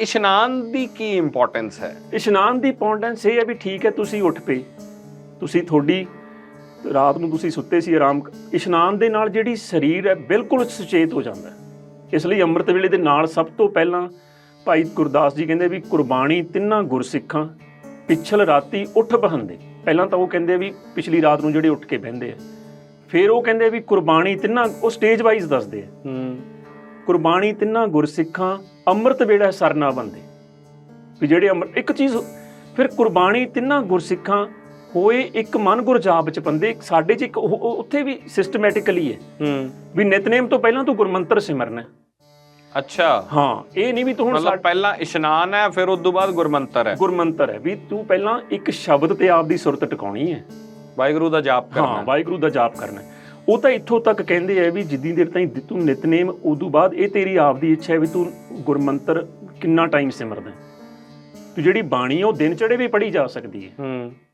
ਇਸ਼ਨਾਨ ਦੀ ਕੀ ਇੰਪੋਰਟੈਂਸ ਹੈ? ਇਸ਼ਨਾਨ ਦੀ ਇੰਪੋਰਟੈਂਸ ਇਹ ਹੈ ਵੀ ਠੀਕ ਹੈ ਤੁਸੀਂ ਉੱਠ ਪਏ। ਤੁਸੀਂ ਤੁਹਾਡੀ ਰਾਤ ਨੂੰ ਤੁਸੀਂ ਸੁੱਤੇ ਸੀ ਆਰਾਮ ਇਸ਼ਨਾਨ ਦੇ ਨਾਲ ਜਿਹੜੀ ਸਰੀਰ ਹੈ ਬਿਲਕੁਲ ਸੁਚੇਤ ਹੋ ਜਾਂਦਾ ਹੈ। ਇਸ ਲਈ ਅੰਮ੍ਰਿਤ ਵੇਲੇ ਦੇ ਨਾਲ ਸਭ ਤੋਂ ਪਹਿਲਾਂ ਭਾਈ ਗੁਰਦਾਸ ਜੀ ਕਹਿੰਦੇ ਵੀ ਕੁਰਬਾਨੀ ਤਿੰਨਾਂ ਗੁਰਸਿੱਖਾਂ ਪਿਛਲ ਰਾਤੀ ਉੱਠ ਬਹੰਦੇ। ਪਹਿਲਾਂ ਤਾਂ ਉਹ ਕਹਿੰਦੇ ਵੀ ਪਿਛਲੀ ਰਾਤ ਨੂੰ ਜਿਹੜੇ ਉੱਠ ਕੇ ਬਹਿੰਦੇ ਆ। ਫਿਰ ਉਹ ਕਹਿੰਦੇ ਵੀ ਕੁਰਬਾਨੀ ਤਿੰਨਾਂ ਉਹ ਸਟੇਜ ਵਾਈਜ਼ ਦੱਸਦੇ ਆ। ਹੂੰ। ਕੁਰਬਾਨੀ ਤਿੰਨਾਂ ਗੁਰਸਿੱਖਾਂ ਅੰਮ੍ਰਿਤ ਵੇਲੇ ਸਰਨਾ ਬੰਦੇ। ਵੀ ਜਿਹੜੇ ਅੰਮ੍ਰਿਤ ਇੱਕ ਚੀਜ਼ ਫਿਰ ਕੁਰਬਾਨੀ ਤਿੰਨਾਂ ਗੁਰਸਿੱਖਾਂ ਹੋਏ ਇੱਕ ਮਨ ਗੁਰਜਾਪ ਚ ਬੰਦੇ ਸਾਡੇ ਚ ਇੱਕ ਉੱਥੇ ਵੀ ਸਿਸਟਮੈਟਿਕਲੀ ਹੈ ਹੂੰ। ਵੀ ਨਿਤਨੇਮ ਤੋਂ ਪਹਿਲਾਂ ਤੂੰ ਗੁਰਮੰਤਰ ਸਿਮਰਨਾ। ਅੱਛਾ। ਹਾਂ ਇਹ ਨਹੀਂ ਵੀ ਤੂੰ ਹੁਣ ਮਤਲਬ ਪਹਿਲਾਂ ਇਸ਼ਨਾਨ ਹੈ ਫਿਰ ਉਸ ਤੋਂ ਬਾਅਦ ਗੁਰਮੰਤਰ ਹੈ। ਗੁਰਮੰਤਰ ਹੈ। ਵੀ ਤੂੰ ਪਹਿਲਾਂ ਇੱਕ ਸ਼ਬਦ ਤੇ ਆਪ ਦੀ ਸੁਰਤ ਟਿਕਾਉਣੀ ਹੈ। ਵਾਹਿਗੁਰੂ ਦਾ ਜਾਪ ਕਰਨਾ ਹਾਂ ਹੈ। ਵਾਹਿਗੁਰੂ ਦਾ ਜਾਪ ਕਰਨਾ। ਹੈ। ਉਹ ਤਾਂ ਇੱਥੋਂ ਤੱਕ ਕਹਿੰਦੇ ਆ ਵੀ ਜਿੱਦੀ ਦੇਰ ਤਾਈਂ ਤੂੰ ਨਿਤਨੇਮ, ਉਦੋਂ ਬਾਅਦ ਇਹ ਤੇਰੀ ਆਪ ਦੀ ਇੱਛਾ ਹੈ ਵੀ ਤੂੰ ਗੁਰਮੰਤਰ ਕਿੰਨਾ ਟਾਈਮ ਸਿਮਰਦਾ ਤੂੰ ਜਿਹੜੀ ਬਾਣੀ ਹੈ ਉਹ ਦਿਨ ਚੜੇ ਵੀ ਪੜ੍ਹੀ ਜਾ ਸਕਦੀ ਹੈ। ਹੂੰ।